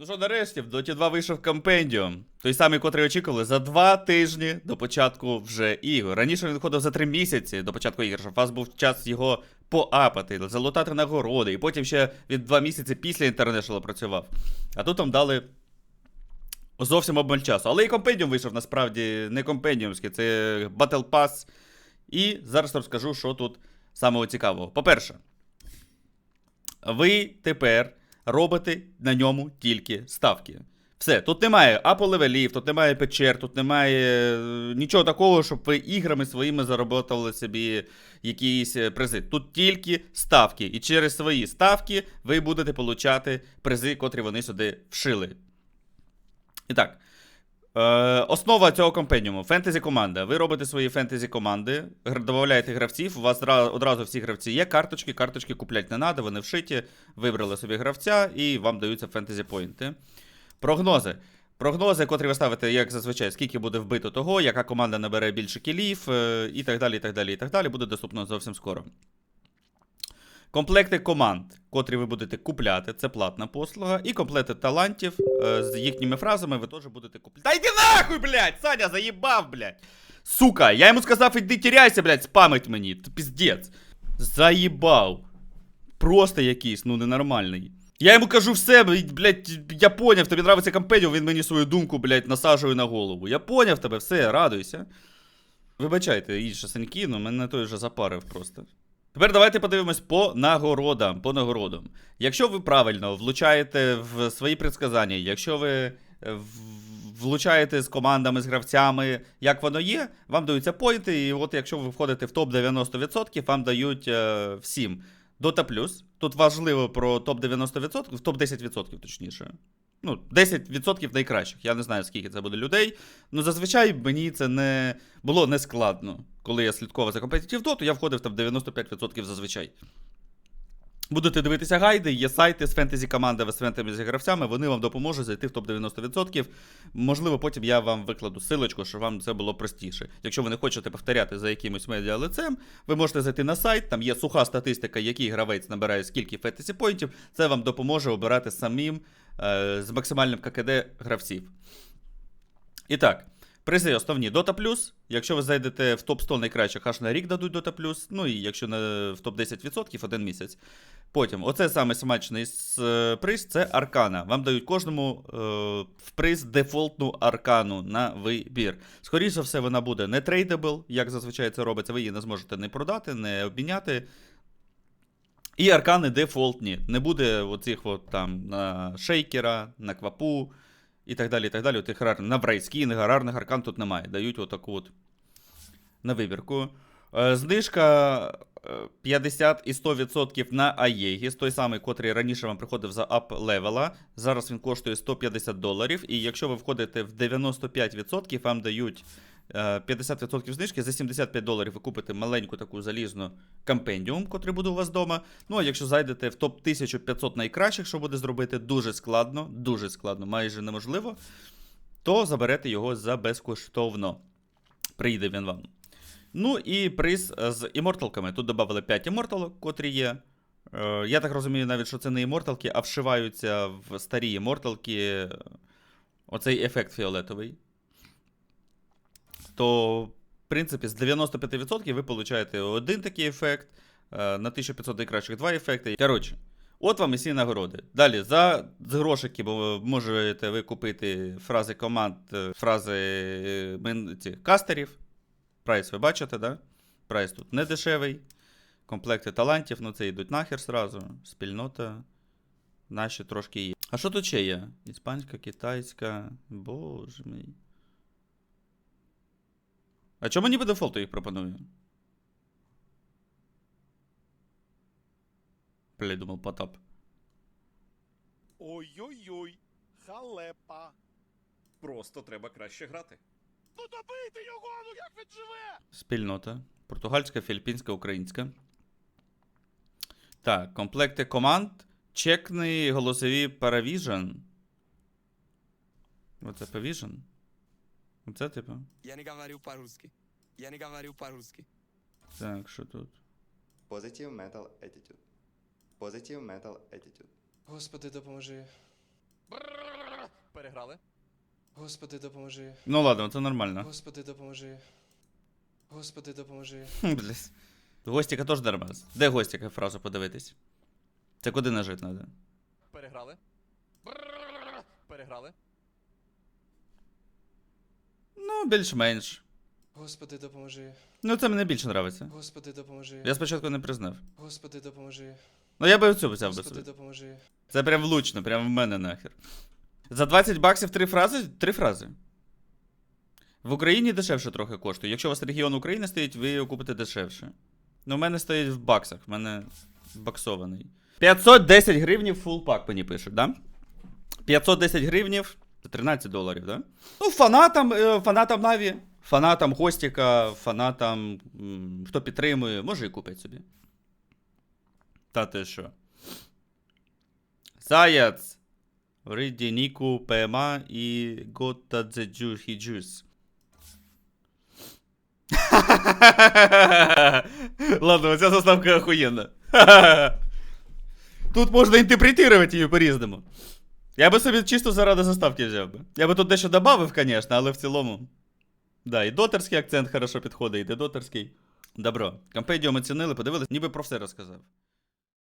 Ну що, нарешті, в Dota 2 вийшов компендіум. Той самий, котрий очікували за два тижні до початку вже ігор. Раніше він виходив за три місяці до початку ігор, щоб у вас був час його поапати, залутати нагороди, і потім ще від два місяці після International працював. А тут вам дали зовсім обмаль часу. Але і компендіум вийшов насправді не компендіумський, це Battle Pass. І зараз розкажу, що тут самого цікавого. По-перше, ви тепер робите на ньому тільки ставки. Все, тут немає апо-левелів, тут немає печер, тут немає е, нічого такого, щоб ви іграми своїми заробляли собі якісь е, призи. Тут тільки ставки. І через свої ставки ви будете получати призи, котрі вони сюди вшили. І так. Е, основа цього компеніуму фентезі команда. Ви робите свої фентезі команди, додаєте гравців. У вас одразу всі гравці є. Карточки, карточки купляти не треба, вони вшиті. Вибрали собі гравця і вам даються фентезі поінти. Прогнози. Прогнози, котрі ви ставите, як зазвичай, скільки буде вбито того, яка команда набере більше кілів, е, і так далі, і так далі, і так далі, буде доступно зовсім скоро. Комплекти команд, котрі ви будете купляти, це платна послуга. І комплекти талантів е, з їхніми фразами ви теж будете купляти. Та йди нахуй, блядь! Саня заїбав, блядь! Сука, я йому сказав, іди тіряйся, блядь, спамить мені. Піздець. Заїбав. Просто якийсь, ну ненормальний. Я йому кажу все, блядь, я поняв, тобі нравиться компедіум, він мені свою думку, блядь, насаджує на голову. Я поняв тебе, все, радуйся. Вибачайте, інші саньки, ну мене той вже запарив просто. Тепер давайте подивимось по нагородам. По нагородам. Якщо ви правильно влучаєте в свої предсказання, якщо ви е, влучаєте з командами, з гравцями, як воно є, вам даються поінти, і от якщо ви входите в топ 90%, вам дають е, всім. Dota Plus. Тут важливо про топ 90%, топ 10% точніше. Ну, 10% найкращих. Я не знаю, скільки це буде людей. Ну, зазвичай мені це не було не складно. Коли я слідкував за Competitive доту, я входив там в 95% зазвичай. Будете дивитися гайди, є сайти з фентезі командами, з фентезі гравцями, вони вам допоможуть зайти в топ 90%. Можливо, потім я вам викладу силочку, щоб вам це було простіше. Якщо ви не хочете повторяти за якимось медіа лицем, ви можете зайти на сайт, там є суха статистика, який гравець набирає скільки фентезі поінтів. Це вам допоможе обирати самим е, з максимальним ККД гравців. І так, призи основні Dota Plus. Якщо ви зайдете в топ 100 найкращих, аж на рік дадуть Dota Plus. Ну і якщо на, в топ 10% один місяць. Потім, оце саме смачний е, приз це аркана. Вам дають кожному е, в приз дефолтну аркану на вибір. Скоріше за все, вона буде не трейдабл, як зазвичай це робиться. Ви її не зможете не продати, не обміняти. І аркани дефолтні. Не буде оцих от там на шейкера, на квапу і так далі. і так далі. Тих рар... На брайскін, гарарних аркан тут немає. Дають отаку от на вибірку. Е, Знижка е, 50 і 100% на Аєгіс, той самий, котрий раніше вам приходив за ап левела. Зараз він коштує 150 доларів. І якщо ви входите в 95%, вам дають е, 50% знижки. За 75 доларів ви купите маленьку таку залізну компендіум, котрий буде у вас вдома. Ну а якщо зайдете в топ 1500 найкращих, що буде зробити дуже складно, дуже складно, майже неможливо, то заберете його за безкоштовно. Прийде він вам. Ну і приз е, з іморталками. Тут додали 5 іморталок, котрі є. Е, Я так розумію, навіть, що це не іморталки, а вшиваються в старі іморталки е, оцей ефект фіолетовий. То, в принципі, з 95% ви получаєте один такий ефект, е, на 1500 найкращих два ефекти. Коротше, от вам і всі нагороди. Далі, за грошики, можете ви купити фрази команд, е, фрази е, ці, кастерів. Прайс ви бачите, да? Прайс тут не дешевий. Комплекти талантів, ну це йдуть нахер сразу. Спільнота. Наші трошки є. А що тут ще є? Іспанська, китайська. Боже мій. А чому мені по дефолту їх пропоную? Бля, думав, Потап. Ой-ой-ой, халепа. Просто треба краще грати. Ну добийте його, ну як він живе? Спільнота. Португальська, філіппінська, українська. Так, комплекти команд. Чекний голосові Paravision. Оце Pavision? Оце типу. Я не говорю по-русски. Я не говорю по-русски. Так, що тут? Positive Metal Attitude. Positive Metal Attitude. Господи, допоможи. Переграли. Господи, допоможи. Ну ладно, це нормально. Господи, допоможи. Господи, допоможи. Хм, Блядь. Гостіка теж нормас. Де гостіка фразу подивитись? Це куди нажити треба? Переграли. Переграли. Ну, більш-менш. Господи, допоможи. Ну, це мені більше подобається. Господи, допоможи. Я спочатку не признав. Господи, допоможи. Ну я би цю взяв би Господи, собі. допоможи. Це прям влучно, прям в мене нахер. За 20 баксів три фрази? Три фрази. В Україні дешевше трохи коштує. Якщо у вас регіон України стоїть, ви його купите дешевше. Ну, в мене стоїть в баксах, в мене баксований. 510 гривнів фул пак мені пишуть, да? 510 гривнів. Це 13 доларів, да? Ну, фанатам, е, фанатам Наві, фанатам Гостіка, фанатам, хто підтримує, може і купить собі. Та ти що? Заяц. Риді Ніку ПМА і Гота Дзеджу Хіджус. Ладно, ця заставка охуєнна. Тут можна інтерпретувати її по-різному. Я би собі чисто заради заставки взяв би. Я би тут дещо додав, звісно, але в цілому. Да, і дотерський акцент хорошо підходить, і дедотерський. Добро. Компедіум оцінили, подивились, ніби про все розказав.